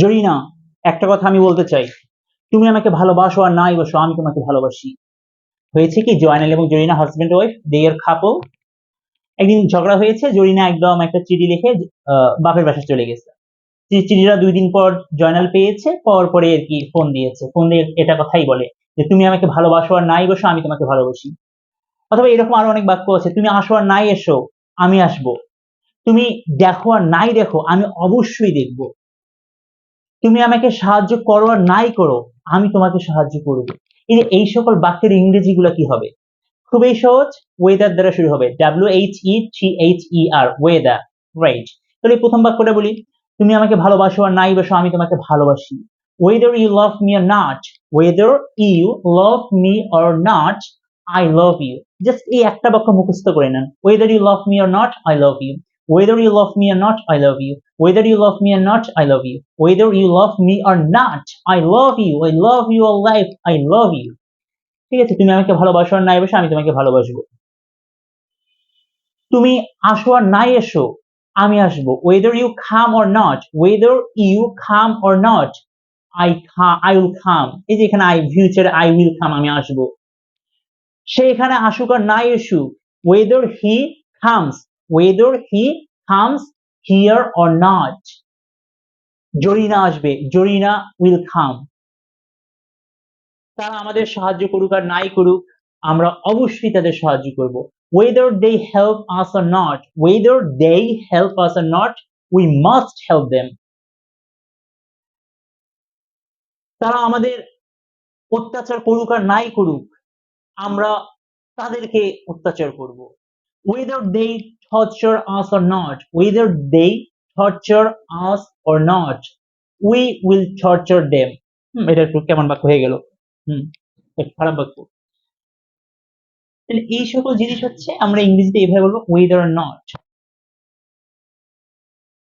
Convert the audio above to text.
জরিনা, একটা কথা আমি বলতে চাই। তুমি আমাকে ভালোবাসো আর নাই বসো আমি তোমাকে ভালোবাসি। হয়েছে কি, জয়নাল এবং Jorina husband wife they are couple একদিন ঝগড়া হয়েছে, জরিনা একদম একটা চিঠি লিখে বাপের বাসায় চলে গেছে। চিঠিটা দুই দিন পর জয়নাল পেয়েছে, পর পরে আর কি ফোন দিয়েছে। ফোন দিয়ে এটা কথাই বলে যে, তুমি আমাকে ভালোবাসো আর নাই বসো আমি তোমাকে ভালোবাসি। অথবা এরকম আরও অনেক বাক্য আছে, তুমি আসো আর নাই এসো, আমি আসব। তুমি দেখো আর নাই দেখো, আমি অবশ্যই দেখব। তুমি আমাকে সাহায্য করো আর নাই করো, আমি তোমাকে সাহায্য করব। এই এই সকল বাক্যের ইংরেজি গুলো কি হবে? খুবই সহজ ওয়েদার দ্বারা শুরু হবে। W H E T H E R whether right তাহলে প্রথম বাক্যটা বলি, তুমি আমাকে ভালোবাসো আর নাই বাসো, আমি তোমাকে ভালোবাসি। Whether you love me or not whether you love me or not I love you just এই একটা বাক্য মুখস্থ করে নেন। Whether you love me or not I love you whether you love me or not i love you whether you love me or not i love you whether you love me or not i love you i love your life i love you ঠিক আছে তুমি আমাকে ভালোবাসো আর নাই বসে আমি তোমাকে ভালোবাসবো তুমি আসো আর নাই এসো আমি আসব whether you come or not whether you come or not i come i will come এই যে এখানে i future i will come আমি আসব সে এখানে আসুক আর নাই এসুক whether he comes whether he comes here or not Jorina আসবে জরিনা will come তারা আমাদের সাহায্য করুক আর নাই করুক আমরা অবশ্যই তাদের সাহায্য করব whether they help us or not whether they help us or not we must help them তারা আমাদের অত্যাচার করুক আর নাই করুক আমরা তাদেরকে অত্যাচার করব whether they torture us or not whether they torture us or not we will torture them এটা একটু কেমন বাক্য হয়ে গেল হম খারাপ বাক্য এই সকল জিনিস হচ্ছে আমরা ইংরেজিতে এইভাবে বলব or not